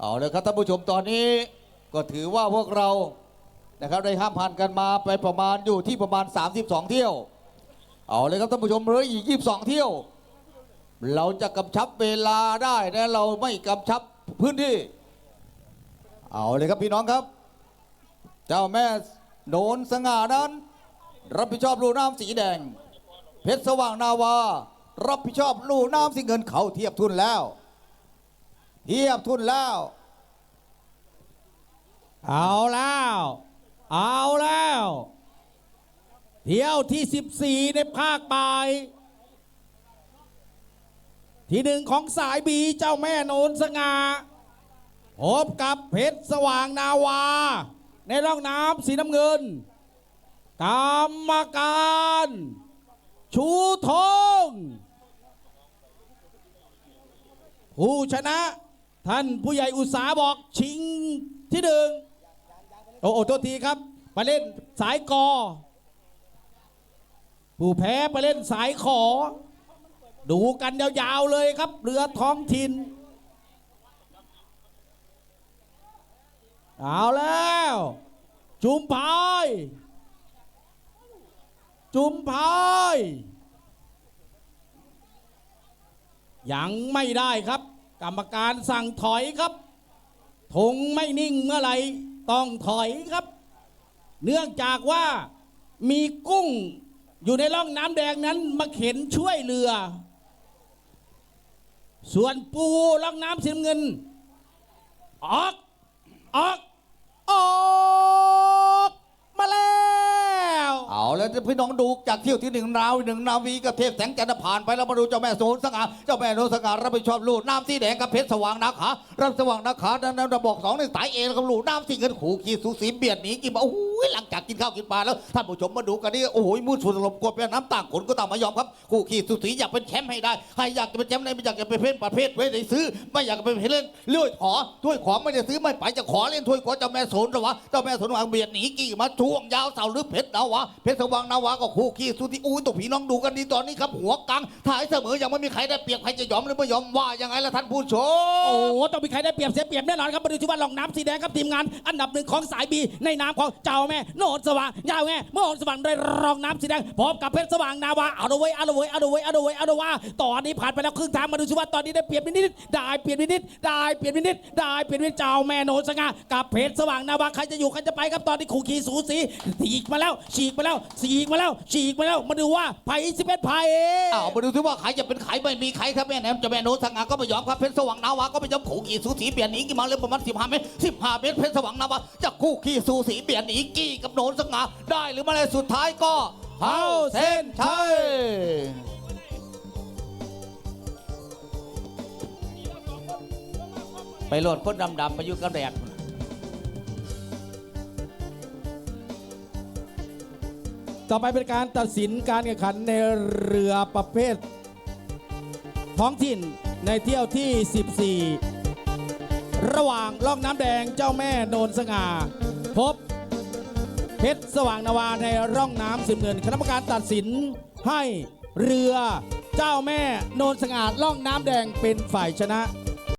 เอาเลยครับท่านผู้ชมตอนนี้ก็ถือว่าพวกเรานะครับได้ห้ามพันกันมาไปประมาณอยู่ที่ประมาณ 32 เที่ยว เอาเลยครับท่านผู้ชมเหลืออีก 22 เที่ยว เราจะกำชับเวลาได้นะเราไม่กำชับพื้นที่ เอาเลยครับพี่น้องครับ เจ้าแม่โนนสง่านั้น รับผิดชอบลูน้ำสีแดง เพชรสว่างนาวา รับผิดชอบลูน้ำสีเงินเขาเทียบทุนแล้ว เทียบทุนแล้ว เอาแล้ว เอาแล้ว เที่ยวที่ 14 ในภาคบ่าย ที่หนึ่งของสายบีเจ้าแม่โนนสง่าพบกับเพชรสว่างนาวา ในร่องน้ำสีน้ำเงินกรรมการ ชูธงผู้ชนะ ท่านผู้ใหญ่อุตสาบอกชิงที่หนึ่งโอ้โอ้โทษทีครับ ไปเล่นสายกอ ผู้แพ้ไปเล่นสายขอ ดูกันยาวๆเลยครับ เรือท้องถิ่นเอาแล้ว จุมพายจุมพายยังไม่ได้ครับ กรรมการสั่งถอยครับธงไม่นิ่งเมื่อไหร่ต้องถอยครับ เนื่องจากว่ามีกุ้งอยู่ในร่องน้ำแดงนั้นมาเข็นช่วยเรือ ส่วนปูร่องน้ำสีเงิน ออก พี่น้องดูจากเที่ยวที่หนึ่งนาวหนึ่งนาวีกับเทพแสงจันทร์ผ่านไปแล้วมาดูเจ้าแม่โสนสง่าเจ้าแม่โนนสง่ารับผิดชอบลูกน้ำสีแดงกับเพชรสว่างนาขารับสว่างนาขาดังนั้นระบอกสองหนึ่งสายเอกับลูกน้ำสีเงินขู่ขีดสูสีเบียดหนีกิบโอ้ โหหลังจากกินข้าวกินปลาแล้วท่านผู้ชมมาดูกันนี่โอ้โหมืดสุดลมกดเป็นน้ำต่างขนก็ต่างมายอมครับขู่ขีดสูสีอยากเป็นแชมป์ให้ได้ใครอยากจะเป็นแชมป์ในไม่อยากจะเป็นเพศประเภทเว้ยได้ซื้อ ไม่อยากจะเป็นเล่นเลื่อยขอถ้วยขอไม่ได้ซื้อไม่ไปจะขอเล่นถ้วยขอเจ้าแม่โสนวะเจ้าแม่โสนวางเบียดหนีกี่มาช่วงยาวเสาหรือเพชรนาวะเพชรสว่างนาวะก็คู่ขี้สุธิอู้ตัวพี่น้องดูกันดีตอนนี้ครับหัวกังถ่ายเสมอยังไม่มีใครได้เปรียบใครจะยอมหรือไม่ยอมว่ายังไงล่ะท่านผู้ชมโอ้โหต้องมีใครได้เปรียบเสียเปรียบแน่นอนครับมาดูที่ว่าลองน้ำสีแดงครับทีมงาน อันดับหนึ่งของสายบีในนามของเจ้าแม่โนนสว่างยาวแม่โนนสว่างได้รองน้ำสีแดงพร้อมกับเพชรสว่างนาวาเอาละเว้ยเอาละเว้ยเอาละเว้ยเอาละเว้ยเอาละว่าตอนนี้ผ่านไปแล้วครึ่งทางมาดูสิว่าตอนนี้ได้เปรียบนิดได้เปรียบนิดได้เปรียบนิดได้เปรียบนิดเจ้าแม่โนนสง่ากับเพชรสว่างนาวาใครจะอยู่ใครจะไปครับตอนนี้ขู่ขีสูสีฉีกมาแล้วฉีกมาแล้วฉีกมาแล้วฉีกมาแล้วมาดูว่าไผ่สิบเอ็ดไผ่อ้ามาดูซิว่าใครจะเป็นใครไม่มีใครครับแม่แหนมจะแม่โนนสง่าก็ไม่ยอมครับเพชรสว่างนาวาก็ไม่ยอมขู่ขี่สูสีเบียดหนีกี่มาเลยประมาณ15เมตร15เมตรเพชรสว่างนาวาจะคู่ขี่สูสีเบียดหนีกี่กับโนนสง่าได้หรือไม่ได้สุดท้ายก็เข้าเส้นชัยไปโหลดคนดำๆไปอยู่กับแดดต่อไปเป็นการตัดสินการแข่งขันในเรือประเภท ท้องถิ่นในเที่ยวที่ 14 ระหว่างล่องน้ำแดงเจ้าแม่โนนสง่า พบ เพชรสว่างนาวาในร่องน้ำสิบเงินคณะกรรมการตัดสินให้เรือเจ้าแม่โนนสง่าล่องน้ำแดงเป็นฝ่ายชนะ